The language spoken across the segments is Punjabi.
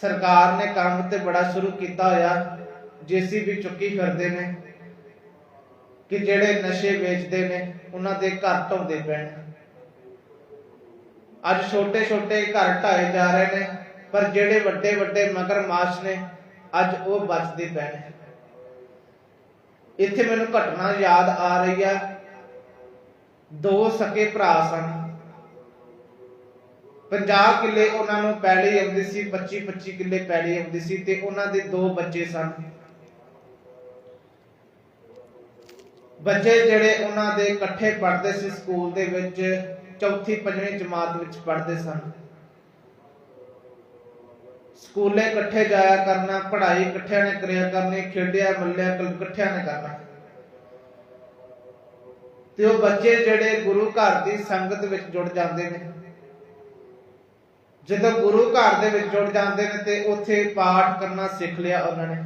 ਸਰਕਾਰ ਨੇ ਕੰਮ ਤੇ ਬੜਾ ਸ਼ੁਰੂ ਕੀਤਾ ਹੋਇਆ ਜੀਸੀਬੀ ਚੁੱਕੀ ਫਿਰਦੇ ਨੇ, ਕਿ ਜਿਹੜੇ ਨਸ਼ੇ ਵੇਚਦੇ ਨੇ, ਉਹਨਾਂ ਦੇ ਘਰ ਢਾਉਂਦੇ ਪੈਣ। ਅੱਜ ਛੋਟੇ ਛੋਟੇ ਘਰ ਢਾਏ ਜਾ ਰਹੇ ਨੇ, ਪਰ ਜਿਹੜੇ ਵੱਡੇ ਵੱਡੇ ਮਗਰਮਾਸ਼ ਨੇ, ਅੱਜ ਉਹ ਬਚਦੇ ਪਏ ਇੱਥੇ ਮੈਨੂੰ ਘਟਨਾ ਯਾਦ ਆ ਰਹੀ ਆ। ਦੋ ਸਕੇ ਭਰਾ ਸਨ। 50 ਕਿੱਲੇ ਉਹਨਾਂ ਨੂੰ ਪੈਲੀ ਆਉਂਦੀ ਸੀ 25 25 ਕਿੱਲੇ ਪੈਲੀ ਆਉਂਦੀ ਸੀ ਤੇ ਉਹਨਾਂ ਦੇ ਦੋ ਬੱਚੇ ਸਨ। ਬੱਚੇ ਜਿਹੜੇ ਉਹਨਾਂ ਦੇ ਇਕੱਠੇ ਪੜ੍ਹਦੇ ਸੀ ਸਕੂਲ ਦੇ ਵਿੱਚ, ਚੌਥੀ, ਪੰਜਵੀਂ ਜਮਾਤ ਵਿੱਚ ਪੜ੍ਹਦੇ ਸਨ। ਸਕੂਲੇ ਇਕੱਠੇ ਜਾਇਆ ਕਰਨਾ, ਪੜ੍ਹਾਈ ਇਕੱਠਿਆਂ ਨੇ ਕਰਿਆ ਕਰਨੀ, ਖੇਡਿਆ, ਮੱਲਿਆ ਕਲ ਇਕੱਠਿਆਂ ਨੇ ਕਰਨਾ। ਤੇ ਉਹ ਬੱਚੇ ਜਿਹੜੇ ਗੁਰੂ ਘਰ ਦੀ ਸੰਗਤ ਵਿੱਚ ਜੁੜ ਜਾਂਦੇ ਨੇ। ਜਦੋਂ ਗੁਰੂ ਘਰ ਦੇ ਵਿੱਚ ਜੁੜ ਜਾਂਦੇ ਨੇ ਤੇ ਉੱਥੇ ਪਾਠ ਕਰਨਾ ਸਿੱਖ ਲਿਆ ਉਹਨਾਂ ਨੇ।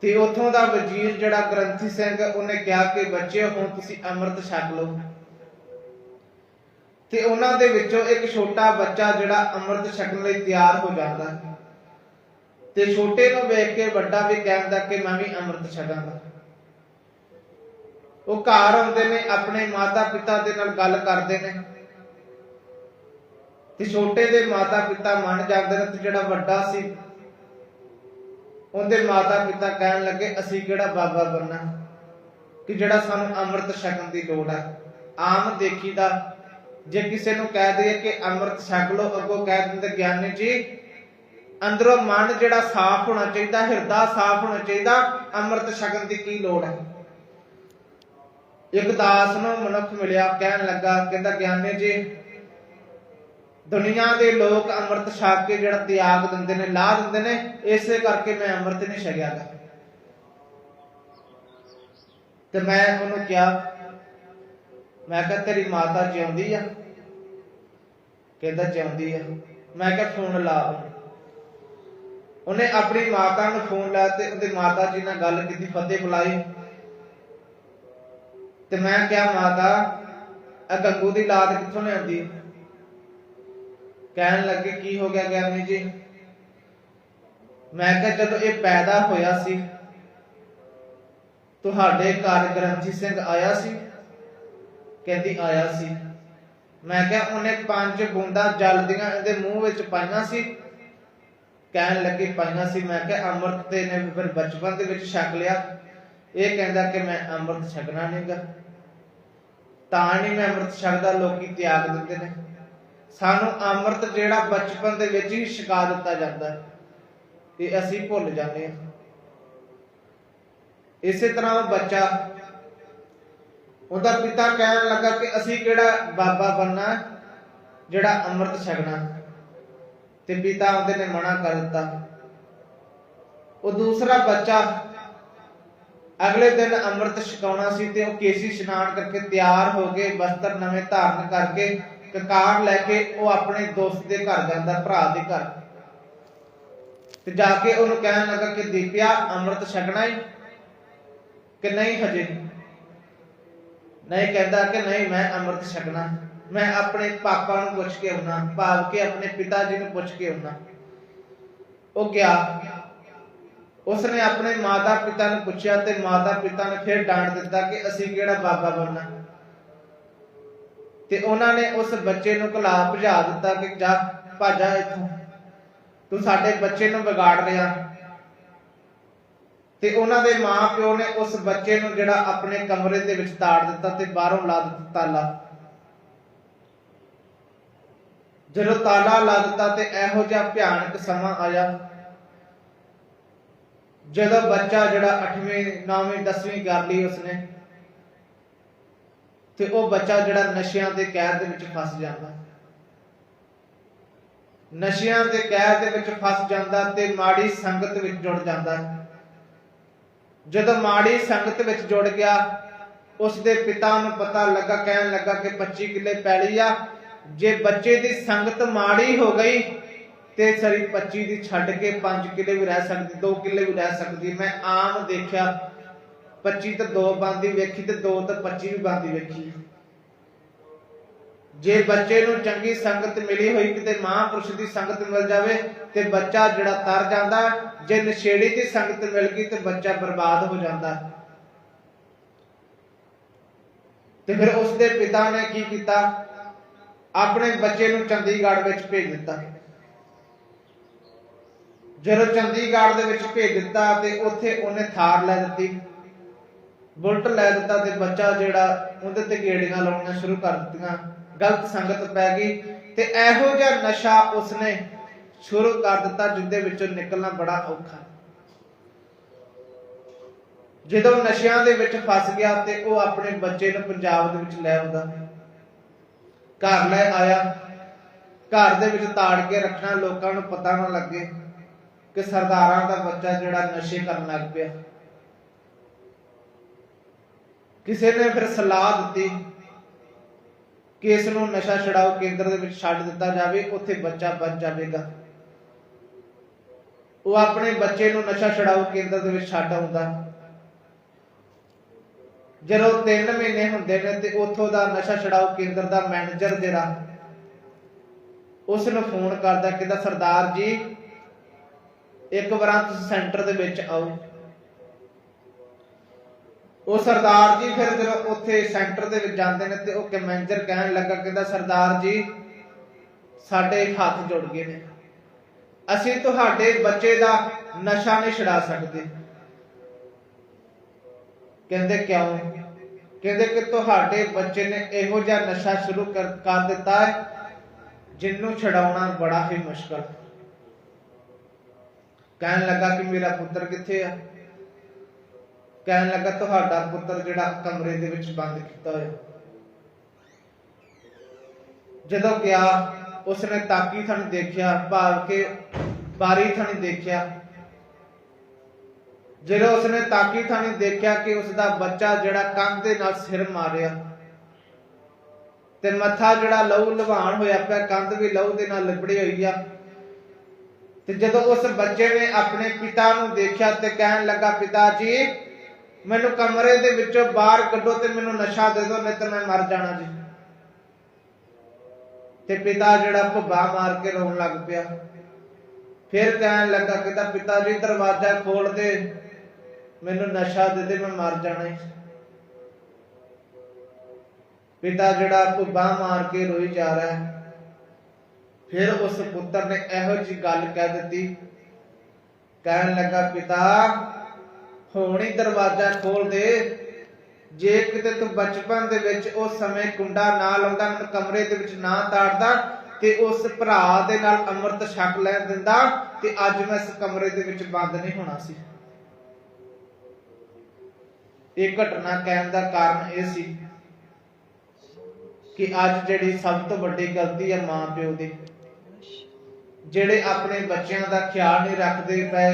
ਤੇ ਉਥੋਂ ਦਾ ਵਜ਼ੀਰ ਜਿਹੜਾ ਗ੍ਰੰਥੀ ਸਿੰਘ, ਉਹਨੇ ਕਿਹਾ ਕਿ ਬੱਚਿਓ ਹੁਣ ਤੁਸੀਂ ਅੰਮ੍ਰਿਤ ਛਕ ਲਓ। ਤੇ ਉਹਨਾਂ ਦੇ ਵਿੱਚੋਂ ਇੱਕ ਛੋਟਾ ਬੱਚਾ ਜਿਹੜਾ ਅੰਮ੍ਰਿਤ ਛਕਣ ਲਈ ਤਿਆਰ ਹੋ ਜਾਂਦਾ। ਤੇ ਛੋਟੇ ਨੂੰ ਵੇਖ ਕੇ ਵੱਡਾ ਵੀ ਕਹਿੰਦਾ ਕਿ ਮੈਂ ਵੀ ਅੰਮ੍ਰਿਤ ਛਕਾਂਗਾ। ਉਹ ਘਰ ਆਉਂਦੇ ਨੇ, ਆਪਣੇ ਮਾਤਾ ਪਿਤਾ ਦੇ ਨਾਲ ਗੱਲ ਕਰਦੇ ਨੇ। ਤੇ ਛੋਟੇ ਦੇ ਮਾਤਾ ਪਿਤਾ ਮੰਨ ਜਾਂਦੇ ਨੇ, ਤੇ ਜਿਹੜਾ ਵੱਡਾ ਸੀ, ਉਹਦੇ ਮਾਤਾ ਪਿਤਾ ਕਹਿਣ ਲੱਗੇ, ਅਸੀਂ ਕਿਹੜਾ ਬਾਬਾ ਬਣਨਾ? ਕਿ ਜਿਹੜਾ ਸਾਨੂੰ ਅੰਮ੍ਰਿਤ ਛਕਣ ਦੀ ਲੋੜ ਹੈ ਆਮ ਦੇਖੀਦਾ, ਜੇ ਕਿਸੇ ਨੂੰ ਕਹਿ ਦਈਏ ਕਿ ਅੰਮ੍ਰਿਤ ਛਕ ਲਓ, ਅੱਗੋਂ ਕਹਿ ਦਿੰਦੇ, ਗਿਆਨੀ ਜੀ, ਅੰਦਰੋਂ ਮਨ ਜਿਹੜਾ ਸਾਫ਼ ਹੋਣਾ ਚਾਹੀਦਾ, ਹਿਰਦਾ ਸਾਫ਼ ਹੋਣਾ ਚਾਹੀਦਾ, ਅੰਮ੍ਰਿਤ ਛਕਣ ਦੀ ਕੀ ਲੋੜ ਹੈ ਇੱਕ ਦਾਸ ਨੂੰ ਮਨੁੱਖ ਮਿਲਿਆ, ਕਹਿਣ ਲੱਗਾ, ਕਹਿੰਦਾ, ਗਿਆਨੀ ਜੀ ਦੁਨੀਆ ਦੇ ਲੋਕ ਅੰਮ੍ਰਿਤ ਛਕ ਕੇ ਜਿਹੜਾ ਤਿਆਗ ਦਿੰਦੇ ਨੇ ਲਾ ਦਿੰਦੇ ਨੇ, ਇਸੇ ਕਰਕੇ ਮੈਂ ਅੰਮ੍ਰਿਤ ਨਹੀਂ ਛਕਿਆਗਾ ਤੇ ਮੈਂ ਉਹਨੂੰ ਕਿਹਾ, ਮੈਂ ਕਿਹਾ, ਤੇਰੀ ਮਾਤਾ ਜਿਉਂਦੀ ਆ? ਕਹਿੰਦਾ, ਜਿਉਂਦੀ ਆ। ਮੈਂ ਕਿਹਾ, ਫੋਨ ਲਾ ਉਹਨੇ ਆਪਣੀ ਮਾਤਾ ਨੂੰ ਫੋਨ ਲਾਇਆ ਤੇ ਉਹਦੀ ਮਾਤਾ ਜੀ ਨਾਲ ਗੱਲ ਕੀਤੀ, ਫਤਿਹ ਬੁਲਾਈ। ਤੇ ਮੈਂ ਕਿਹਾ, ਮਾਤਾ ਆ ਗੰਗੂ ਦੀ ਲਾਦ ਕਿੱਥੋਂ ਲਿਆਂਦੀ? ਕਹਿਣ ਲੱਗੇ, ਕੀ ਹੋ ਗਿਆ ਗਿਆਨੀ ਜੀ? ਮੈਂ ਕਿਹਾ, ਜਦੋਂ ਇਹ ਪੈਦਾ ਹੋਇਆ ਸੀ, ਤੁਹਾਡੇ ਘਰ ਗ੍ਰੰਥੀ ਸਿੰਘ ਆਇਆ ਸੀ? ਕਹਿੰਦੀ, ਆਇਆ ਸੀ। ਮੈਂ ਕਿਹਾ, ਉਹਨੇ ਪੰਜ ਬੂੰਦਾਂ ਜਲ ਦੀਆਂ ਇਹਦੇ ਮੂੰਹ ਵਿੱਚ ਪਾਈਆਂ ਸੀ। ਕਹਿਣ ਲੱਗੀ, ਪਾਈਆਂ ਸੀ। ਮੈਂ ਕਿਹਾ, ਅੰਮ੍ਰਿਤ ਤੇ ਨੇ ਫਿਰ ਬਚਪਨ ਦੇ ਵਿੱਚ ਛਕ ਲਿਆ। ਇਹ ਕਹਿੰਦਾ ਕਿ ਮੈਂ ਅੰਮ੍ਰਿਤ ਛਕਣਾ ਨਹੀਂਗਾ ਤਾਂ ਨਹੀਂ ਮੈਂ ਅੰਮ੍ਰਿਤ ਛਕਦਾ, ਲੋਕੀ ਤਿਆਗ ਦਿੰਦੇ ਨੇ। ਸਾਨੂੰ ਅੰਮ੍ਰਿਤ ਜਿਹੜਾ ਬਚਪਨ ਦੇ ਵਿੱਚ ਹੀ ਛਕਾ ਦਿੱਤਾ ਜਾਂਦਾ ਹੈ। ਤੇ ਅਸੀਂ ਭੁੱਲ ਜਾਂਦੇ ਹਾਂ। ਇਸੇ ਤਰ੍ਹਾਂ ਉਹ ਬੱਚਾ, ਉਹਦਾ ਪਿਤਾ ਕਹਿਣ ਲੱਗਾ ਕਿ ਅਸੀਂ ਕਿਹੜਾ ਬਾਬਾ ਬੰਨਾ ਜਿਹੜਾ ਅੰਮ੍ਰਿਤ ਛਕਣਾ ਤੇ ਪਿਤਾ ਉਹਦੇ ਨੇ ਮਨਾ ਕਰ ਦਿੱਤਾ। ਉਹ ਦੂਸਰਾ ਬੱਚਾ ਅਗਲੇ ਦਿਨ ਅੰਮ੍ਰਿਤ ਛਕਾਉਣਾ ਸੀ ਤੇ ਉਹ ਕੇਸੀ ਇਸ਼ਨਾਨ ਕਰਕੇ ਤਿਆਰ ਹੋ ਕੇ ਵਸਤਰ ਨਵੇਂ ਧਾਰਨ ਕਰਕੇ ਕਕਾਰ ਲੈ ਕੇ ਉਹ ਆਪਣੇ ਦੋਸਤ ਦੇ ਘਰ ਜਾਂਦਾ, ਭਰਾ ਦੇ ਘਰ। ਤੇ ਜਾ ਕੇ ਉਹਨੂੰ ਕਹਿਣ ਲੱਗਾ ਕਿ ਦੀਪਿਆ, ਅੰਮ੍ਰਿਤ ਛਕਣਾ ਹੈ ਕਿ ਨਹੀਂ ਹਜੇ? ਨਹੀਂ ਕਹਿੰਦਾ ਕਿ ਨਹੀਂ, ਮੈਂ ਅੰਮ੍ਰਿਤ ਛਕਣਾ। ਮੈਂ ਆਪਣੇ ਪਾਪਾ ਨੂੰ ਪੁੱਛ ਕੇ ਆਉਣਾ ਭਾਵ ਕਿ ਆਪਣੇ ਪਿਤਾ ਜੀ ਨੂੰ ਪੁੱਛ ਕੇ ਆਉਣਾ। ਉਹ ਗਿਆ। ਉਸਨੇ ਆਪਣੇ ਮਾਤਾ ਪਿਤਾ ਨੂੰ ਪੁੱਛਿਆ ਤੇ ਮਾਤਾ ਪਿਤਾ ਨੇ ਫਿਰ ਡਾਂਟ ਦਿੱਤਾ ਕਿ ਅਸੀਂ ਕਿਹੜਾ ਬਾਬਾ ਬਣਨਾ। ਤੇ ਉਹਨਾਂ ਨੇ ਉਸ ਬੱਚੇ ਨੂੰ ਘਲਾ ਭਜਾ ਦਿੱਤਾ ਕਿ ਜਾ ਭਾਜਾ ਇੱਥੋਂ। ਤੂੰ ਸਾਡੇ ਬੱਚੇ ਨੂੰ ਵਿਗਾੜ ਰਿਹਾ। ਤੇ ਉਹਨਾਂ ਦੇ ਮਾਪਿਓ ਨੇ ਉਸ ਬੱਚੇ ਨੂੰ ਜਿਹੜਾ ਆਪਣੇ ਕਮਰੇ ਦੇ ਵਿੱਚ ਤਾੜ ਦਿੱਤਾ ਤੇ ਬਾਹਰੋਂ ਲਾ ਦਿੱਤਾ ਤਾਲਾ। ਜਦੋਂ ਤਾਲਾ ਲਾ ਦਿੱਤਾ ਤੇ ਇਹੋ ਜਿਹਾ ਭਿਆਨਕ ਸਮਾਂ ਆਇਆ। ਜਦੋਂ ਬੱਚਾ ਜਿਹੜਾ 8ਵੀਂ 9ਵੀਂ 10ਵੀਂ ਕਰ ਲਈ ਉਸਨੇ ਤੇ ਉਹ ਬੱਚਾ ਜਿਹੜਾ ਨਸ਼ਿਆਂ ਦੇ ਕਹਿਰ ਦੇ ਵਿੱਚ ਫਸ ਜਾਂਦਾ। ਨਸ਼ਿਆਂ ਦੇ ਕਹਿਰ ਦੇ ਵਿੱਚ ਫਸ ਜਾਂਦਾ ਤੇ ਮਾੜੀ ਸੰਗਤ ਵਿੱਚ ਜੁੜ ਜਾਂਦਾ। ਜਦੋਂ ਮਾੜੀ ਸੰਗਤ ਵਿੱਚ ਜੁੜ ਗਿਆ ਉਸ ਦੇ ਪਿਤਾ ਨੂੰ ਪਤਾ ਲੱਗਾ, ਕਹਿਣ ਲੱਗਾ ਕਿ 25 ਕਿੱਲੇ ਪੈਲੀ ਆ, ਜੇ ਬੱਚੇ ਦੀ ਸੰਗਤ ਮਾੜੀ ਹੋ ਗਈ ਤੇ ਸਰੀ 25 ਦੀ ਛੱਡ ਕੇ 5 ਕਿੱਲੇ ਵੀ ਰਹਿ ਸਕਦੀ 2 ਕਿੱਲੇ ਵੀ ਰਹਿ ਸਕਦੀ। ਮੈਂ ਆਮ ਦੇਖਿਆ 25 ਤੇ 2 ਬੰਦੀ ਵੇਖੀ ਤੇ 2 ਤੇ 25 ਵੀ ਬੰਦੀ ਵੇਖੀ। ਜੇ ਬੱਚੇ ਨੂੰ ਚੰਗੀ ਸੰਗਤ ਮਿਲੀ ਹੋਈ ਕਿਤੇ ਮਹਾਂਪੁਰਸ਼ ਦੀ ਸੰਗਤ ਮਿਲ ਜਾਵੇ ਤੇ ਬੱਚਾ ਜਿਹੜਾ ਤਰ ਜਾਂਦਾ, ਜੇ ਨਸ਼ੇੜੀ ਦੀ ਸੰਗਤ ਮਿਲ ਗਈ ਤੇ ਬੱਚਾ ਬਰਬਾਦ ਹੋ ਜਾਂਦਾ। ਤੇ ਫਿਰ ਉਸ ਦੇ ਪਿਤਾ ਨੇ ਕੀ ਕੀਤਾ? ਆਪਣੇ ਬੱਚੇ ਨੂੰ ਚੰਡੀਗੜ੍ਹ ਵਿੱਚ ਭੇਜ ਦਿੱਤਾ। ਜਦੋਂ ਚੰਡੀਗੜ੍ਹ ਦੇ ਵਿੱਚ ਭੇਜ ਦਿੱਤਾ ਤੇ ਉੱਥੇ ਉਹਨੇ ਥਾਰ ਲੈ ਦਿੱਤੀ। ਬੁਲਟ ਲੈ ਦਿੱਤਾ ਤੇ ਬੱਚਾ ਜਿਹੜਾ ਉਹਦੇ ਤੇ ਗੇੜੀਆਂ ਲਾਉਣੀਆਂ ਸ਼ੁਰੂ ਕਰ ਦਿੱਤੀਆਂ, ਗਲਤ ਸੰਗਤ ਪੈ ਗਈ ਤੇ ਇਹੋ ਜਿਹਾ ਨਸ਼ਾ ਉਸਨੇ ਸ਼ੁਰੂ ਕਰ ਦਿੱਤਾ ਜਿੰਦੇ ਵਿੱਚੋਂ ਨਿਕਲਣਾ ਬੜਾ ਔਖਾ। ਜਦੋਂ ਨਸ਼ਿਆਂ ਦੇ ਵਿੱਚ ਫਸ ਗਿਆ ਤੇ ਉਹ ਆਪਣੇ ਬੱਚੇ ਨੂੰ ਪੰਜਾਬ ਦੇ ਵਿੱਚ ਲੈ ਆਉਂਦਾ। ਘਰ ਲੈ ਆਇਆ, ਘਰ ਦੇ ਵਿੱਚ ਤਾੜ ਕੇ ਰੱਖਣਾ, ਲੋਕਾਂ ਨੂੰ ਪਤਾ ਨਾ ਲੱਗੇ ਕਿ ਸਰਦਾਰਾਂ ਦਾ ਬੱਚਾ ਜਿਹੜਾ ਨਸ਼ੇ ਕਰਨ ਲੱਗ ਪਿਆ। ਕਿਸੇ ਨੇ ਫਿਰ ਸਲਾਹ ਦਿੱਤੀ ਕਿ ਇਸ ਨੂੰ ਨਸ਼ਾ ਛਡਾਓ ਕੇਂਦਰ ਦੇ ਵਿੱਚ ਛੱਡ ਦਿੱਤਾ ਜਾਵੇ, ਉੱਥੇ ਬੱਚਾ ਬਚ ਜਾਵੇਗਾ। ਉਹ ਆਪਣੇ ਬੱਚੇ ਨੂੰ ਨਸ਼ਾ ਛਡਾਓ ਕੇਂਦਰ ਦੇ ਵਿੱਚ ਛੱਡ ਆਉਂਦਾ। ਜਦੋਂ 3 ਮਹੀਨੇ ਹੁੰਦੇ ਨੇ ਤੇ ਉੱਥੋਂ ਦਾ ਨਸ਼ਾ ਛਡਾਓ ਕੇਂਦਰ ਦਾ ਮੈਨੇਜਰ ਜਿਹੜਾ ਉਸ ਨੂੰ ਫੋਨ ਕਰਦਾ, ਕਹਿੰਦਾ, ਸਰਦਾਰ ਜੀ, ਇੱਕ ਵਾਰਾਂ ਤੁਸੀਂ ਸੈਂਟਰ ਦੇ ਵਿੱਚ ਆਓ। ਉਹ ਸਰਦਾਰ ਜੀ ਫਿਰ ਜਦੋਂ ਉੱਥੇ ਸੈਂਟਰ ਦੇ ਵਿੱਚ ਜਾਂਦੇ ਨੇ ਤੇ ਉਹ ਕਿ ਕਹਿਣ ਲੱਗਾ ਕਹਿੰਦਾ, ਸਰਦਾਰ ਜੀ, ਸਾਡੇ ਹੱਥ ਜੁੜ ਗਏ ਨੇ। ਅਸੀਂ ਤੁਹਾਡੇ ਬੱਚੇ ਦਾ ਨਸ਼ਾ ਨਹੀਂ ਛਡਾ ਸਕਦੇ। ਕਹਿੰਦੇ, ਕਿਉਂ? ਕਹਿੰਦੇ ਕਿ ਤੁਹਾਡੇ ਬੱਚੇ ਨੇ ਇਹੋ ਜਿਹਾ ਨਸ਼ਾ ਸ਼ੁਰੂ ਕਰ ਦਿੱਤਾ ਹੈ ਜਿਹਨੂੰ ਛਡਾਉਣਾ ਬੜਾ ਹੀ ਮੁਸ਼ਕਲ। ਕਹਿਣ ਲੱਗਾ ਕਿ ਮੇਰਾ ਪੁੱਤਰ ਕਿੱਥੇ ਆ? ਕਹਿਣ ਲੱਗਾ ਤੁਹਾਡਾ ਪੁੱਤਰ ਜਿਹੜਾ ਕਮਰੇ ਦੇ ਵਿੱਚ ਬੰਦ ਕੀਤਾ ਹੋਇਆ। ਜਦੋਂ ਗਿਆ ਉਸਨੇ ਤਾਕੀ ਥਣ ਦੇਖਿਆ ਭਾਵ ਕੇ ਬਾਰੀ ਥਣ ਦੇਖਿਆ। ਜਦੋਂ ਉਸਨੇ ਤਾਕੀ ਥਾਣੀ ਦੇਖਿਆ ਕਿ ਉਸ ਬੱਚਾ ਜਿਹੜਾ ਕੰਧ ਦੇ ਨਾਲ ਸਿਰ ਮਾਰਿਆ ਤੇ ਮੱਥਾ ਜਿਹੜਾ ਲਹੂ ਲਵਾਣ ਹੋਇਆ ਪਿਆ, ਕੰਧ ਵੀ ਲਹੂ ਦੇ ਨਾਲ ਲਿਬੜੀ ਹੋਈ ਆ, ਤੇ ਜਦੋਂ ਉਸ ਬੱਚੇ ਨੇ ਆਪਣੇ ਪਿਤਾ ਨੂੰ ਦੇਖਿਆ ਤੇ ਕਹਿਣ ਲੱਗਾ, ਪਿਤਾ ਜੀ ਮੈਨੂੰ ਕਮਰੇ ਦੇ ਵਿੱਚੋਂ ਬਾਹਰ ਕੱਢੋ ਤੇ ਮੈਨੂੰ ਨਸ਼ਾ ਦੇ ਦਿਓ, ਨਹੀਂ ਤਾਂ ਮੈਂ ਮਰ ਜਾਣਾ ਜੀ। ਤੇ ਪਿਤਾ ਜਿਹੜਾ ਭੁੱਬਾ ਮਾਰ ਕੇ ਰੋਣ ਲੱਗ ਪਿਆ। ਫਿਰ ਕਹਿਣ ਲੱਗਾ ਕਹਿੰਦਾ ਪਿਤਾ ਜੀ ਦਰਵਾਜ਼ਾ ਖੋਲ ਦੇ, ਮੈਨੂੰ ਨਸ਼ਾ ਦੇ ਦੇ, ਮੈਂ ਮਰ ਜਾਣਾ ਈ। ਪਿਤਾ ਜਿਹੜਾ ਭੁੱਬਾ ਮਾਰ ਕੇ ਰੋਈ ਜਾ ਰਿਹਾ ਹੈ, ਫਿਰ ਉਸ ਪੁੱਤਰ ਨੇ ਇਹੋ ਜੀ ਗੱਲ ਕਹਿ ਦਿੱਤੀ। ਕਹਿਣ ਲੱਗਾ, ਪਿਤਾ ਹੁਣ ਹੀ ਦਰਵਾਜ਼ਾ ਖੋਲ ਦੇ। ਜੇ ਕਿਤੇ ਤੂੰ ਬਚਪਨ ਦੇ ਵਿੱਚ ਉਸ ਸਮੇਂ ਕੁੰਡਾ ਨਾ ਲਾਉਂਦਾ ਮੈਨੂੰ ਕਮਰੇ ਦੇ ਵਿੱਚ ਨਾ ਤਾੜਦਾ, ਤੇ ਉਸ ਭਰਾ ਦੇ ਨਾਲ ਅੰਮ੍ਰਿਤ ਛਕ ਲੈ ਦਿੰਦਾ, ਤੇ ਅੱਜ ਮੈਂ ਇਸ ਕਮਰੇ ਦੇ ਵਿੱਚ ਬੰਦ ਨਹੀਂ ਹੋਣਾ ਸੀ। ਇਹ ਘਟਨਾ ਕਹਿਣ ਦਾ ਕਾਰਨ ਇਹ ਸੀ ਕਿ ਅੱਜ ਜਿਹੜੀ ਸਭ ਤੋਂ ਵੱਡੀ ਗਲਤੀ ਹੈ ਮਾਂ ਪਿਓ ਦੀ, ਜਿਹੜੇ ਆਪਣੇ ਬੱਚਿਆਂ ਦਾ ਖਿਆਲ ਨਹੀਂ ਰੱਖਦੇ ਪਏ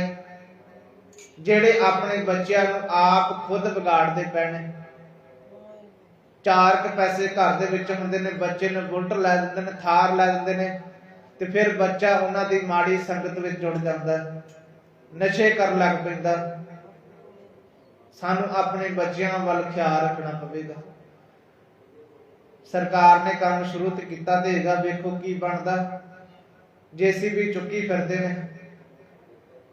ਜਿਹੜੇ ਆਪਣੇ ਬੱਚਿਆਂ ਨੂੰ ਆਪ ਖੁਦ ਵਿਗਾੜਦੇ ਪਏ ਨੇ। ਚਾਰ ਕ ਪੈਸੇ ਘਰ ਦੇ ਵਿੱਚ ਹੁੰਦੇ ਨੇ, ਬੱਚੇ ਨੂੰ ਬੁਲਟ ਲੈ ਦਿੰਦੇ ਨੇ, ਥਾਰ ਲੈ ਦਿੰਦੇ ਨੇ ਤੇ ਫਿਰ ਬੱਚਾ ਉਹਨਾਂ ਦੀ ਮਾੜੀ ਸੰਗਤ ਵਿੱਚ ਜੁੜ ਜਾਂਦਾ ਨਸ਼ੇ ਕਰਨ ਲੱਗ ਪੈਂਦਾ ਸਾਨੂੰ ਆਪਣੇ ਬੱਚਿਆਂ ਵੱਲ ਖਿਆਲ ਰੱਖਣਾ ਪਵੇਗਾ। ਸਰਕਾਰ ਨੇ ਕੰਮ ਸ਼ੁਰੂ ਤੇ ਕੀਤਾ ਦੇਗਾ ਵੇਖੋ ਕੀ ਬਣਦਾ ਜੇਸੀਬੀ ਚੁੱਕੀ ਫਿਰਦੇ ਨੇ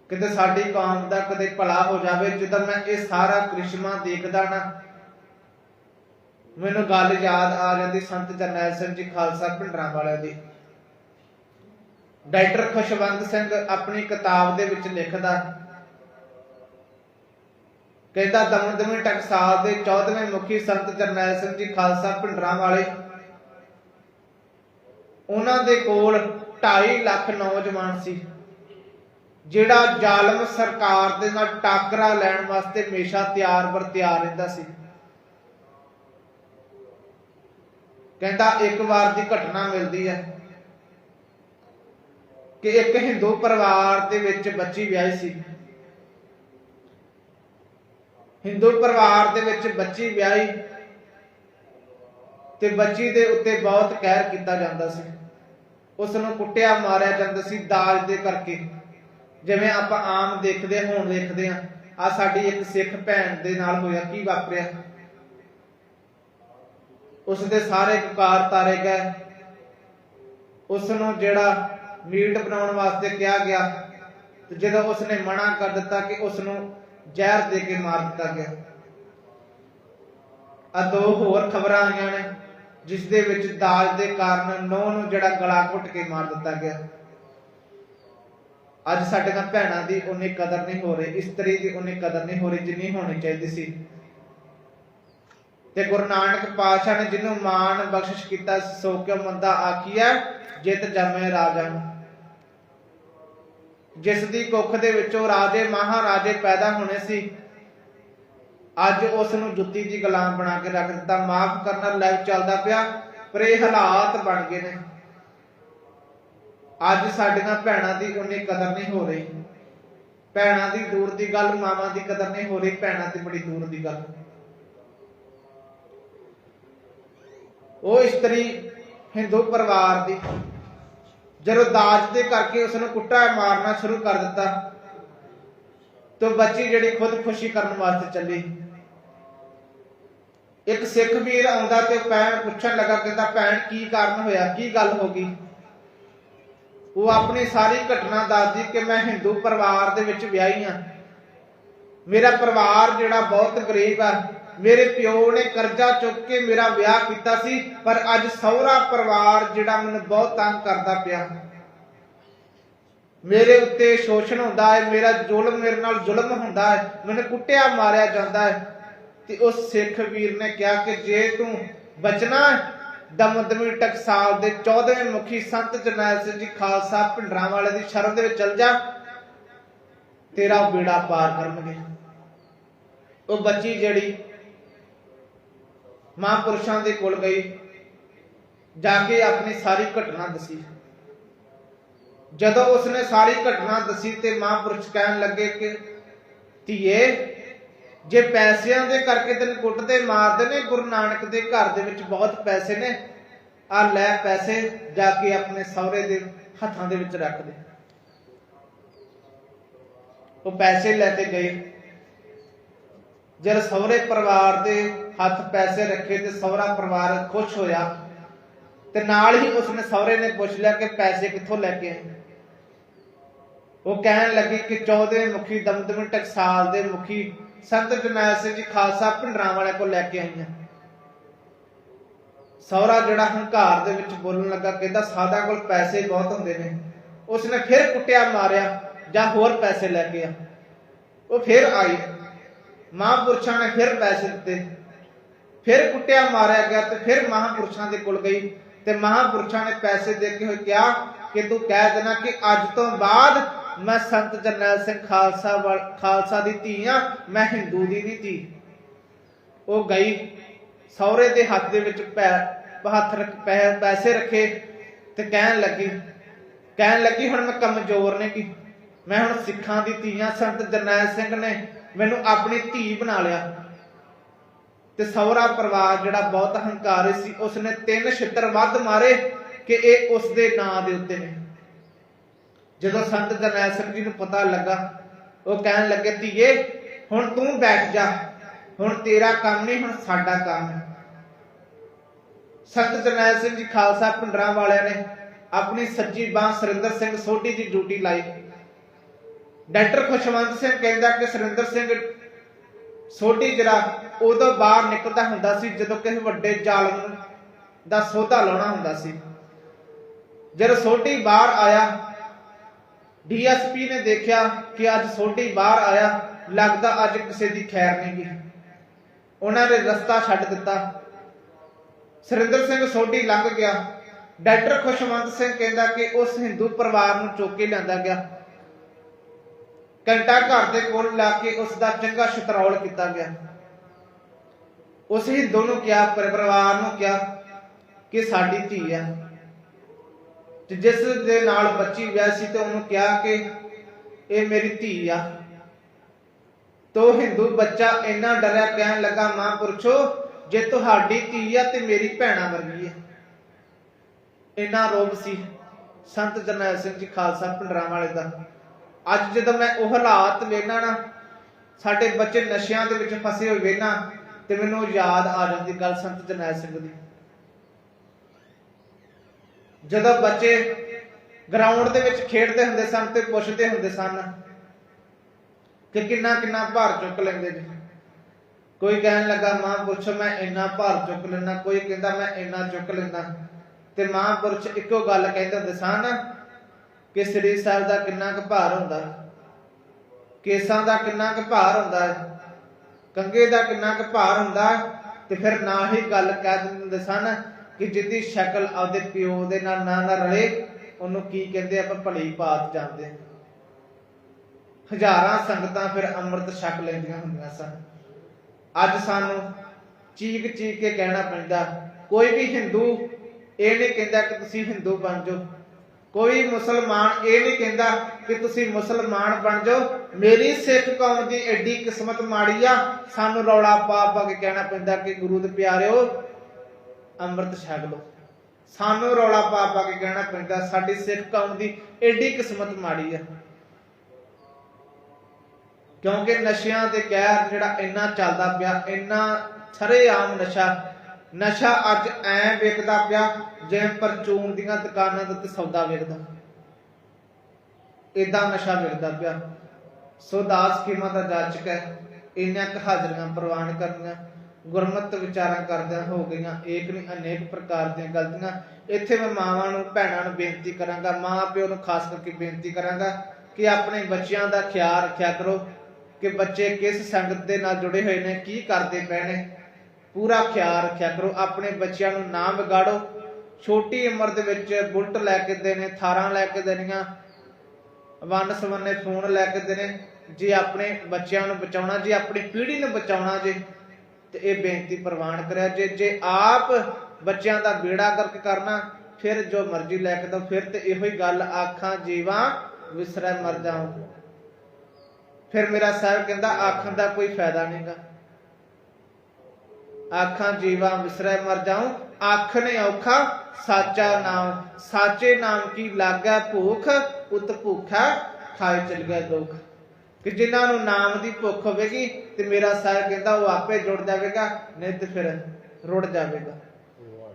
ਕਿਤੇ ਸਾਡੀ ਕੌਮ ਦਾ ਕਦੇ ਭਲਾ ਹੋ ਜਾਵੇ ਜਦੋਂ ਮੈਂ ਇਹ ਸਾਰਾ ਕ੍ਰਿਸ਼ਮਾ ਦੇਖਦਾ ਨਾ, ਮੈਨੂੰ ਗੱਲ ਯਾਦ ਆ ਜਾਂਦੀ ਸੰਤ ਜਰਨੈਲ ਸਿੰਘ ਜੀ, ਖਾਲਸਾ ਭਿੰਡਰਾਂ ਵਾਲਿਆਂ ਦੀ। ਡਾਕਟਰ ਖੁਸ਼ਵੰਤ ਸਿੰਘ ਆਪਣੀ ਕਿਤਾਬ ਦੇ ਵਿੱਚ ਲਿਖਦਾ, ਕਹਿੰਦਾ ਦਮਦਮੀ ਟਕਸਾਲ ਦੇ 14ਵੇਂ ਮੁਖੀ ਸੰਤ ਜਰਨੈਲ ਸਿੰਘ ਜੀ, ਖਾਲਸਾ ਭਿੰਡਰਾਂ ਵਾਲੇ, ਉਹਨਾਂ ਦੇ ਕੋਲ 2.5 ਲੱਖ ਨੌਜਵਾਨ ਸੀ। ਜਿਹੜਾ ਜ਼ਾਲਮ ਸਰਕਾਰ ਦੇ ਨਾਲ ਟਾਕਰਾ ਲੈਣ ਵਾਸਤੇ ਹਮੇਸ਼ਾ ਤਿਆਰ ਬਰ ਤਿਆਰ ਰਹਿੰਦਾ ਸੀ। ਕਹਿੰਦਾ ਇੱਕ ਵਾਰ ਦੀ ਘਟਨਾ ਮਿਲਦੀ ਹੈ ਕਿ ਇੱਕ ਹਿੰਦੂ ਪਰਿਵਾਰ ਦੇ ਵਿੱਚ ਬੱਚੀ ਵਿਆਹੀ ਸੀ। ਹਿੰਦੂ ਪਰਿਵਾਰ ਦੇ ਵਿੱਚ ਬੱਚੀ ਵਿਆਹੀ ਤੇ ਬੱਚੀ ਦੇ ਉੱਤੇ ਬਹੁਤ ਕਹਿਰ ਕੀਤਾ ਜਾਂਦਾ ਸੀ। ਉਸ ਨੂੰ ਕੁੱਟਿਆ, ਮਾਰਿਆ ਜਾਂਦਾ ਸੀ ਦਾਜ ਦੇ ਕਰਕੇ। ਜਿਵੇਂ ਆਪਾਂ ਆਮ ਦੇਖਦੇ, ਹੁਣ ਦੇਖਦੇ ਆ ਆ ਸਾਡੀ ਇੱਕ ਸਿੱਖ ਭੈਣ ਦੇ ਨਾਲ ਹੋਇਆ, ਕੀ ਵਾਪਰਿਆ? ਉਸ ਦੇ ਸਾਰੇ ਕੁਕਾਰ ਤਾਰੇ ਗਏ। ਉਸ ਨੂੰ ਜਿਹੜਾ ਮੀਟ ਬਣਾਉਣ ਵਾਸਤੇ ਕਿਹਾ ਗਿਆ, ਤੇ ਜਦੋਂ ਉਸ ਨੇ ਮਨਾ ਕਰ ਦਿੱਤਾ ਕਿ ਉਸ ਨੂੰ ਜ਼ਹਿਰ ਦੇ ਕੇ ਮਾਰ ਦਿੱਤਾ ਗਿਆ। ਆ ਦੋ ਹੋਰ ਖਬਰਾਂ ਆਈਆਂ ਨੇ ਜਿਸ ਦੇ ਵਿੱਚ ਦਾਜ ਦੇ ਕਾਰਨ ਨੌ ਨੂੰ ਜਿਹੜਾ ਗਲਾ ਘੁੱਟ ਕੇ ਮਾਰ ਦਿੱਤਾ ਗਿਆ। ਅੱਜ ਸਾਡੀਆਂ ਭੈਣਾਂ ਦੀ ਉਨੀ ਕਦਰ ਨਹੀਂ ਹੋ ਰਹੀ, ਇਸਤਰੀ ਦੀ ਉਨੀ ਕਦਰ ਨਹੀਂ ਹੋ ਰਹੀ ਜਿੰਨੀ ਹੋਣੀ ਚਾਹੀਦੀ ਸੀ। ਤੇ ਗੁਰੂ ਨਾਨਕ ਪਾਤਸ਼ਾਹ ਨੇ ਜਿਹਨੂੰ ਮਾਣ ਬਖਸ਼ਿਸ਼ ਕੀਤਾ ਸੋ ਕਿਉ ਮੰਦਾ ਆਖੀਐ, ਜਿਤ ਜਮੇ ਰਾਜਨ। ਜਿਸ ਦੀ ਕੁੱਖ ਦੇ ਵਿੱਚੋਂ ਰਾਜੇ ਮਹਾਰਾਜੇ ਪੈਦਾ ਹੋਣੇ ਸੀ, ਅੱਜ ਉਸ ਨੂੰ ਜੁੱਤੀ ਦੀ ਗੁਲਾਮ ਬਣਾ ਕੇ ਰੱਖ ਦਿੱਤਾ। ਮਾਫ ਕਰਨਾ ਲਾਈਵ ਚੱਲਦਾ ਪਿਆ, ਪਰ ਇਹ ਹਾਲਾਤ ਬਣ ਗਏ ਨੇ। ਅੱਜ ਸਾਡੀਆਂ ਭੈਣਾਂ ਦੀ ਉਨੀ ਕਦਰ ਨਹੀਂ ਹੋ ਰਹੀ। ਭੈਣਾਂ ਦੀ ਦੂਰ ਦੀ ਗੱਲ, ਮਾਵਾਂ ਦੀ ਕਦਰ ਨਹੀਂ ਹੋ ਰਹੀ, ਭੈਣਾਂ ਦੀ ਬੜੀ ਦੂਰ ਦੀ ਗੱਲ। ਉਹ ਇਸਤਰੀ ਹਿੰਦੂ ਪਰਿਵਾਰ ਦੀ, ਜਦੋਂ ਦਾਜ ਦੇ ਕਰਕੇ ਉਸ ਨੂੰ ਕੁੱਟਾ ਮਾਰਨਾ ਸ਼ੁਰੂ ਕਰ ਦਿੱਤਾ, ਤੇ ਬੱਚੀ ਜਿਹੜੀ ਖੁਦ ਖੁਸ਼ੀ ਕਰਨ ਵਾਸਤੇ ਚੱਲੀ। ਇੱਕ ਸਿੱਖ ਵੀਰ ਆਉਂਦਾ ਤੇ ਭੈਣ ਪੁੱਛਣ ਲੱਗਾ, ਕਹਿੰਦਾ, ਭੈਣ, ਕੀ ਕਾਰਨ ਹੋਇਆ? ਕੀ ਗੱਲ ਹੋ ਗਈ? ਉਹ ਆਪਣੀ ਸਾਰੀ ਘਟਨਾ ਦੱਸਦੀ ਕਿ ਮੈਂ ਹਿੰਦੂ ਪਰਿਵਾਰ ਦੇ ਵਿੱਚ ਵਿਆਹੀ ਆ ਮੇਰਾ ਪਰਿਵਾਰ ਜਿਹੜਾ ਬਹੁਤ ਗਰੀਬ ਆ। ਮੇਰੇ ਪਿਓ ਨੇ ਕਰਜ਼ਾ ਚੁੱਕ ਕੇ ਮੇਰਾ ਵਿਆਹ ਕੀਤਾ ਸੀ, ਪਰ ਅੱਜ ਸਹੁਰਾ ਪਰਿਵਾਰ ਜਿਹੜਾ ਮੈਨੂੰ ਬਹੁਤ ਤੰਗ ਕਰਦਾ ਪਿਆ। ਮੇਰੇ ਉੱਤੇ ਸ਼ੋਸ਼ਣ ਹੁੰਦਾ ਹੈ, ਮੇਰਾ ਜ਼ੁਲਮ ਮੇਰੇ ਨਾਲ ਜ਼ੁਲਮ ਹੁੰਦਾ ਹੈ, ਮੈਨੂੰ ਕੁੱਟਿਆ ਮਾਰਿਆ ਜਾਂਦਾ ਹੈ। ਤੇ ਉਸ ਸਿੱਖ ਵੀਰ ਨੇ ਕਿਹਾ ਕਿ ਜੇ ਤੂੰ ਬਚਣਾ ਦਮਦਮੀ ਟਕਸਾਲ ਦੇ 14ਵੇਂ ਮੁਖੀ ਸੰਤ ਜਰਨੈਲ ਸਿੰਘ ਜੀ ਖਾਲਸਾ ਭਿੰਡਰਾਂ ਵਾਲੇ ਦੀ ਸ਼ਰਨ ਦੇ ਵਿੱਚ ਚਲ ਜਾ। ਤੇਰਾ ਬੇੜਾ ਪਾਰ ਕਰਨਗੇ। ਉਹ ਬੱਚੀ ਜਿਹੜੀ ਮਹਾਂਪੁਰਸ਼ਾਂ ਦੇ ਕੋਲ ਗਈ, ਜਾ ਕੇ ਆਪਣੀ ਸਾਰੀ ਘਟਨਾ ਦੱਸੀ। ਜਦੋਂ ਉਸਨੇ ਸਾਰੀ ਘਟਨਾ ਦੱਸੀ ਤੇ ਮਹਾਂਪੁਰਸ਼ ਕਹਿਣ ਲੱਗੇ ਕਿ, ਧੀਏ ਜੇ ਪੈਸਿਆਂ ਦੇ ਕਰਕੇ ਤੈਨੂੰ ਕੁੱਟਦੇ ਮਾਰਦੇ ਨੇ, ਗੁਰੂ ਨਾਨਕ ਦੇ ਘਰ ਦੇ ਵਿੱਚ ਬਹੁਤ ਪੈਸੇ ਨੇ, ਆ ਲੈ ਪੈਸੇ ਜਾ ਕੇ ਆਪਣੇ ਸਹੁਰੇ ਦੇ ਹੱਥਾਂ ਦੇ ਵਿੱਚ ਰੱਖ ਦੇ। ਉਹ ਪੈਸੇ ਲੈ ਕੇ ਗਏ। ਜਦ ਸਹੁਰੇ ਪਰਿਵਾਰ ਦੇ ਹੱਥ ਪੈਸੇ ਰੱਖੇ ਤੇ ਸਹੁਰਾ ਪਰਿਵਾਰ ਖੁਸ਼ ਹੋਇਆ, ਤੇ ਨਾਲ ਹੀ ਉਸਨੇ ਸਹੁਰੇ ਨੇ ਪੁੱਛ ਲਿਆ ਕਿ ਪੈਸੇ ਕਿੱਥੋਂ ਲੈ ਕੇ ਆਏ। ਉਹ ਕਹਿਣ ਲੱਗੇ ਕਿ 14ਵੇਂ ਮੁਖੀ ਦਮਦਮੀ ਟਕਸਾਲ ਦੇ ਮੁਖੀ ਸੰਤ ਜਰਨੈਲ ਸਿੰਘ ਜੀ ਖਾਲਸਾ ਭਿੰਡਰਾਂ ਵਾਲੇ ਕੋਲ ਲੈ ਕੇ ਆਈਆਂ। ਸਹੁਰਾ ਜਿਹੜਾ ਹੰਕਾਰ ਦੇ ਵਿੱਚ ਬੋਲਣ ਲੱਗਾ, ਕਹਿੰਦਾ ਸਾਦਾ ਕੋਲ ਪੈਸੇ ਬਹੁਤ ਹੁੰਦੇ ਨੇ। ਉਸਨੇ ਫਿਰ ਕੁੱਟਿਆ, ਮਾਰਿਆ ਜਾਂ ਹੋਰ ਪੈਸੇ ਲੈ ਕੇ ਆ। ਉਹ ਫਿਰ ਆਈ। ਮਹਾਂਪੁਰਸ਼ਾਂ ਨੇ ਫਿਰ ਪੈਸੇ ਦਿੱਤੇ। ਫਿਰ ਕੁੱਟਿਆ, ਮਾਰਿਆ ਗਿਆ ਤੇ ਫਿਰ ਮਹਾਂਪੁਰਸ਼ਾਂ ਦੇ ਕੋਲ ਗਈ ਤੇ ਮਹਾਂਪੁਰਸ਼ਾਂ ਨੇ ਪੈਸੇ ਦੇ ਕੇ ਹੋਏ ਕਿਹਾ ਕਿ ਤੂੰ ਕਹਿ ਦੇਣਾ ਕਿ ਅੱਜ ਤੋਂ ਬਾਅਦ ਮੈਂ ਸੰਤ ਜਰਨੈਲ ਸਿੰਘ ਖਾਲਸਾ ਖਾਲਸਾ ਦੀ ਧੀ ਆ, ਮੈਂ ਹਿੰਦੂ ਦੀ ਨਹੀਂ ਧੀ। ਉਹ ਗਈ, ਸਹੁਰੇ ਦੇ ਹੱਥ ਦੇ ਵਿੱਚ ਹੱਥ ਰੱਖ ਪੈਸੇ ਰੱਖੇ ਤੇ ਕਹਿਣ ਲੱਗੀ ਕਹਿਣ ਲੱਗੀ, ਹੁਣ ਮੈਂ ਕਮਜ਼ੋਰ ਨੇ ਕੀ? ਮੈਂ ਹੁਣ ਸਿੱਖਾਂ ਦੀ ਧੀ ਆ, ਸੰਤ ਜਰਨੈਲ ਸਿੰਘ ਨੇ ਮੈਨੂੰ ਆਪਣੀ ਧੀ ਬਣਾ ਲਿਆ। ਤੇ ਸਹੁਰਾ ਪਰਿਵਾਰ ਜਿਹੜਾ ਬਹੁਤ ਹੰਕਾਰੀ ਸੀ, ਉਸਨੇ ਤਿੰਨ ਛਿੱਤਰ ਵੱਧ ਮਾਰੇ ਕਿ ਇਹ ਉਸ ਦੇ ਨਾਂ ਦੇ ਉੱਤੇ ਨੇ। ਜਦੋਂ ਸੰਤ ਜਰਨੈਲ ਸਿੰਘ ਜੀ ਨੂੰ ਪਤਾ ਲੱਗਾ, ਉਹ ਕਹਿਣ ਲੱਗੇ, ਧੀਏ, ਹੁਣ ਤੂੰ ਬੈਠ ਜਾ। ਹੁਣ ਤੇਰਾ ਕੰਮ ਨਹੀਂ, ਹੁਣ ਸਾਡਾ ਕੰਮ ਹੈ। ਸੰਤ ਜਰਨੈਲ ਸਿੰਘ ਜੀ ਖਾਲਸਾ ਪਿੰਡਰਾਂ ਵਾਲਿਆਂ ਨੇ ਆਪਣੀ ਸੱਜੀ ਬਾਹ ਸੁਰਿੰਦਰ ਸਿੰਘ ਸੋਢੀ ਦੀ ਡਿਊਟੀ ਲਾਈ। ਡਾਕਟਰ ਖੁਸ਼ਵੰਤ ਸਿੰਘ ਕਹਿੰਦਾ ਕਿ ਸੁਰਿੰਦਰ ਸਿੰਘ ਸੋਢੀ ਜਿਹੜਾ ਉਦੋਂ ਬਾਹਰ ਨਿਕਲਦਾ ਹੁੰਦਾ ਸੀ, ਜਦੋਂ ਕਿਸੇ ਵੱਡੇ ਜ਼ਾਲਮ ਦਾ ਸੌਦਾ ਲਾਉਣਾ ਹੁੰਦਾ ਸੀ। ਜਦੋਂ ਸੋਢੀ ਬਾਹਰ ਆਇਆ ਡੀਐਸਪੀ ਨੇ ਦੇਖਿਆ ਕਿ ਅੱਜ ਸੋਢੀ ਬਾਹਰ ਆਇਆ, ਲੱਗਦਾ ਅੱਜ ਕਿਸੇ ਦੀ ਖੈਰ ਨਹੀਂ ਗਈ ਉਹਨਾਂ ਨੇ ਰਸਤਾ ਛੱਡ ਦਿੱਤਾ। ਸੁਰਿੰਦਰ ਸਿੰਘ ਸੋਢੀ ਲੰਘ ਗਿਆ। ਡਾਕਟਰ ਖੁਸ਼ਵੰਤ ਸਿੰਘ ਕਹਿੰਦਾ ਕਿ ਉਸ ਹਿੰਦੂ ਪਰਿਵਾਰ ਨੂੰ ਚੁੱਕ ਕੇ ਲਿਆਂਦਾ ਗਿਆ। ਘੰਟਾ ਘਰ ਦੇ ਕੋਲ ਲਾ ਕੇ ਉਸ ਦਾ ਚੰਗਾ ਛਤਰੌਲ ਕੀਤਾ ਗਿਆ। ਉਸ ਹਿੰਦੂ ਨੂੰ ਕਿਹਾ ਪਰ- ਪਰਿਵਾਰ ਨੂੰ ਕਿਹਾ ਕਿ ਸਾਡੀ ਧੀ ਹੈ। ਤੇ ਜਿਸ ਦੇ ਨਾਲ ਬੱਚੀ ਵਿਆਹ ਸੀ ਤੇ ਉਹਨੂੰ ਕਿਹਾ ਕਿ ਇਹ ਮੇਰੀ ਧੀ ਆ। ਤੋ ਹਿੰਦੂ ਬੱਚਾ ਇੰਨਾ ਡਰਿਆ ਕਹਿਣ ਲੱਗਾ, ਮਾਂ ਜੇ ਤੁਹਾਡੀ ਧੀ ਆ ਤੇ ਮੇਰੀ ਭੈਣਾ ਵਰਗੀ ਆ। ਇੰਨਾ ਰੋਬ ਸੀ ਸੰਤ ਜਰਨੈਲ ਸਿੰਘ ਜੀ ਖਾਲਸਾ ਪਿੰਡਰਾਂ ਵਾਲੇ ਦਾ। ਅੱਜ ਜਦੋਂ ਮੈਂ ਉਹ ਹਾਲਾਤ ਵੇਖਣਾ ਨਾ, ਸਾਡੇ ਬੱਚੇ ਨਸ਼ਿਆਂ ਦੇ ਵਿੱਚ ਫਸੇ ਹੋਏ ਵੇਖਣਾ ਤੇ ਮੈਨੂੰ ਯਾਦ ਆ ਜਾਂਦੀ ਗੱਲ ਸੰਤ ਜਰਨੈਲ ਸਿੰਘ ਦੀ। ਜਦੋਂ ਬੱਚੇ ਗਰਾਊਂਡ ਦੇ ਵਿੱਚ ਖੇਡਦੇ ਹੁੰਦੇ ਸਨ ਤੇ ਪੁੱਛਦੇ ਹੁੰਦੇ ਸਨ ਕਿ ਕਿੰਨਾ ਕਿੰਨਾ ਭਾਰ ਚੁੱਕ ਲੈਂਦੇ ਜੀ। ਕੋਈ ਕਹਿਣ ਲੱਗਾ ਮਹਾਂਪੁਰਸ਼ ਮੈਂ ਇੰਨਾ ਭਾਰ ਚੁੱਕ ਲੈਂਦਾ। ਕੋਈ ਕਹਿੰਦਾ, ਮੈਂ ਇੰਨਾ ਚੁੱਕ ਲੈਂਦਾ। ਤੇ ਮਹਾਂਪੁਰਸ਼ ਇੱਕੋ ਗੱਲ ਕਹਿੰਦੇ ਹੁੰਦੇ ਸਨ ਕਿ ਸਰੀਰ ਸਾਹਿਬ ਦਾ ਕਿੰਨਾ ਕੁ ਭਾਰ ਹੁੰਦਾ, ਕੇਸਾਂ ਦਾ ਕਿੰਨਾ ਕੁ ਭਾਰ ਹੁੰਦਾ ਹੈ ਕੰਗੇ ਦਾ ਕਿੰਨਾ ਕੁ ਭਾਰ ਹੁੰਦਾ, ਤੇ ਫਿਰ ਨਾ ਹੀ ਗੱਲ ਕਹਿ ਦਿੰਦੇ ਸਨ ਕਿ ਜਿੱਦੀ ਸ਼ਕਲ ਆਪਦੇ ਪਿਓ ਦੇ ਨਾਲ ਨਾ ਨਾ ਰਲੇ, ਉਹਨੂੰ ਕੀ ਕਹਿੰਦੇ ਆਪਾਂ ਭਲੀ ਬਾਤ ਜਾਂਦੇ ਹਜ਼ਾਰਾਂ ਸੰਗਤਾਂ ਫਿਰ ਅੰਮ੍ਰਿਤ ਛਕ ਲੈਂਦੀਆਂ ਹੁੰਦੀਆਂ ਸਨ। ਅੱਜ ਸਾਨੂੰ ਚੀਕ ਚੀਕ ਕੇ ਕਹਿਣਾ ਪੈਂਦਾ, ਕੋਈ ਵੀ ਹਿੰਦੂ ਇਹ ਨਹੀਂ ਕਹਿੰਦਾ ਕਿ ਤੁਸੀਂ ਹਿੰਦੂ ਬਣ ਜਾਓ। ਕੋਈ ਮੁਸਲਮਾਨ ਇਹ ਨਹੀਂ ਕਹਿੰਦਾ ਕਿ ਤੁਸੀਂ ਮੁਸਲਮਾਨ ਬਣ ਜਾਓ। ਮੇਰੀ ਸਿੱਖ ਕੌਮ ਦੀ ਐਡੀ ਕਿਸਮਤ ਮਾੜੀ ਆ, ਸਾਨੂੰ ਰੌਲਾ ਪਾ ਪਾ ਕੇ ਕਹਿਣਾ ਪੈਂਦਾ ਕਿ ਗੁਰੂ ਦੇ ਪਿਆਰਿਓ ਅੰਮ੍ਰਿਤ ਛਕ ਲਓ। ਸਾਨੂੰ ਰੌਲਾ ਪਾ ਪਾ ਕੇ ਕਹਿਣਾ ਪੈਂਦਾ, ਸਾਡੀ ਸਿੱਖ ਕੌਮ ਦੀ ਐਡੀ ਕਿਸਮਤ ਮਾੜੀ ਆ। ਕਿਉਂਕਿ ਨਸ਼ਿਆਂ ਦੇ ਕਹਿਰ ਜਿਹੜਾ ਇੰਨਾ ਚੱਲਦਾ ਪਿਆ, ਇੰਨਾ ਸਰੇਆਮ ਨਸ਼ਾ ਨਸ਼ਾ ਅੱਜ ਐ ਵਿਕਦਾ ਪਿਆ, ਜਿਵੇਂ ਪਰਚੂਨ ਦੀਆਂ ਦੁਕਾਨਾਂ ਤੇ ਸੌਦਾ ਵਿਕਦਾ। ਇਦਾਂ ਨਸ਼ਾ ਵਿਕਦਾ ਪਿਆ। ਸੋ ਦਾਸ ਕੀਮਾ ਦਾ ਜਾਚਕ ਹੈ ਇੰਨਾ ਕ ਹਾਜ਼ਰੀਆਂ ਪ੍ਰਵਾਨ ਕਰਨੀਆਂ। ਗੁਰਮਤ ਵਿਚਾਰਾਂ ਕਰਦਿਆਂ ਹੋ ਗਈਆਂ, ਏਕ ਨਹੀਂ ਅਨੇਕ ਪ੍ਰਕਾਰ ਦੀਆਂ ਗਲਤੀਆਂ। ਇੱਥੇ ਮੈਂ ਮਾਵਾਂ ਨੂੰ, ਭੈਣਾਂ ਨੂੰ ਬੇਨਤੀ ਕਰਾਂਗਾ, ਮਾਂ ਪਿਓ ਨੂੰ ਖਾਸ ਕਰਕੇ ਬੇਨਤੀ ਕਰਾਂਗਾ ਕਿ ਆਪਣੇ ਬੱਚਿਆਂ ਦਾ ਖਿਆਲ ਰੱਖਿਆ ਕਰੋ ਕਿ ਬੱਚੇ ਕਿਸ ਸੰਗਤ ਦੇ ਨਾਲ ਜੁੜੇ ਹੋਏ ਨੇ, ਕੀ ਕਰਦੇ ਪਏ ਨੇ। ਪੂਰਾ ਖਿਆਲ ਰੱਖਿਆ ਕਰੋ, ਆਪਣੇ ਬੱਚਿਆਂ ਨੂੰ ਨਾ ਵਿਗਾੜੋ। ਛੋਟੀ ਉਮਰ ਦੇ ਵਿੱਚ ਬੁਲਟ ਲੈ ਕੇ ਦੇਣੇ, ਥਾਰਾਂ ਲੈ ਕੇ ਦੇਣੀਆਂ, ਵੰਨ ਸਵੰਨੇ ਫੋਨ ਲੈ ਕੇ ਦੇਣੇ, ਜੇ ਆਪਣੇ ਬੱਚਿਆਂ ਨੂੰ ਬਚਾਉਣਾ, ਜੇ ਆਪਣੀ ਪੀੜ੍ਹੀ ਨੂੰ ਬਚਾਉਣਾ ਜੇ ਤੇ ਇਹ ਬੇਨਤੀ ਪ੍ਰਵਾਨ ਕਰਿਆ, ਜੇ ਜੇ ਆਪ ਬੱਚਿਆਂ ਦਾ ਬੇੜਾ ਕਰਕੇ ਕਰਨਾ, ਫਿਰ ਜੋ ਮਰਜ਼ੀ ਲੈ ਕੇ ਦੋ, ਫਿਰ ਤੇ ਇਹੋ ਹੀ ਗੱਲ ਆਖਾਂ, ਜੀਵਾਂ ਵਿਸਰੈ ਮਰ ਜਾਉ ਫਿਰ ਮੇਰਾ ਸਾਹਿਬ ਕਹਿੰਦਾ, ਆਖਣ ਦਾ ਕੋਈ ਫਾਇਦਾ ਨਹੀਂਗਾ ਆਖਾਂ, ਜੀਵਾਂ ਵਿਸਰੈ ਮਰ ਜਾਉ ਨੇ ਔਖਾ, ਸਾਚਾ ਨਾਮ, ਸਾਚੇ ਨਾਮ ਕੀ ਲਾਗਾ ਭੂਖ, ਉਤ ਭੂਖਾ ਖਾਏ ਚਲ ਗਿਆ ਦੁੱਖ। ਕਿ ਜਿਨ੍ਹਾਂ ਨੂੰ ਨਾਮ ਦੀ ਭੁੱਖ ਹੋਵੇਗੀ ਤੇ ਮੇਰਾ ਸਾਹਿਬ ਕਹਿੰਦਾ ਉਹ ਆਪੇ ਜੁੜ ਜਾਵੇਗਾ ਨਹੀਂ ਤੇ ਫਿਰ ਰੁੜ ਜਾਵੇਗਾ।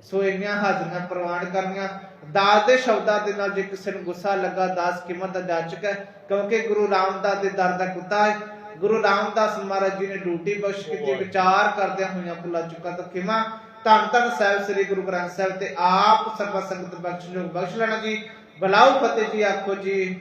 ਸੋ ਇੰਨੀਆਂ ਹਾਜ਼ਰੀਆਂ ਪ੍ਰਵਾਨ ਕਰਨੀਆਂ। ਦਾਸ ਦੇ ਸ਼ਬਦਾਂ ਦੇ ਨਾਲ ਜੇ ਕਿਸੇ ਨੂੰ ਗੁੱਸਾ ਲੱਗਾ ਦਾਸ ਕੀਮਤ ਦਾ ਜਾਚਕ ਹੈ ਕਿਉਂਕਿ ਗੁਰੂ ਰਾਮਦਾਸ ਦੇ ਦਰ ਦਾ ਕੁੱਤਾ ਹੈ। ਗੁਰੂ ਰਾਮਦਾਸ ਮਹਾਰਾਜ ਜੀ ਨੇ ਡਿਊਟੀ ਬਖਸ਼ ਕੀਤੀ ਵਿਚਾਰ ਕਰਦਿਆਂ ਹੋਈਆਂ ਭੁੱਲਾ ਚੁੱਕਾ ਤਾਂ ਖਿਮਾ। ਧੰਨ ਧੰਨ ਸਾਹਿਬ ਸ੍ਰੀ ਗੁਰੂ ਗ੍ਰੰਥ ਸਾਹਿਬ ਤੇ ਆਪ ਸਰਬ ਸੰਗਤ ਬਖਸ਼ ਜੋ ਬਖਸ਼ ਲੈਣਾ ਜੀ। ਬਲਾਉ ਫਤਿਹ ਜੀ ਆਖੋ ਜੀ।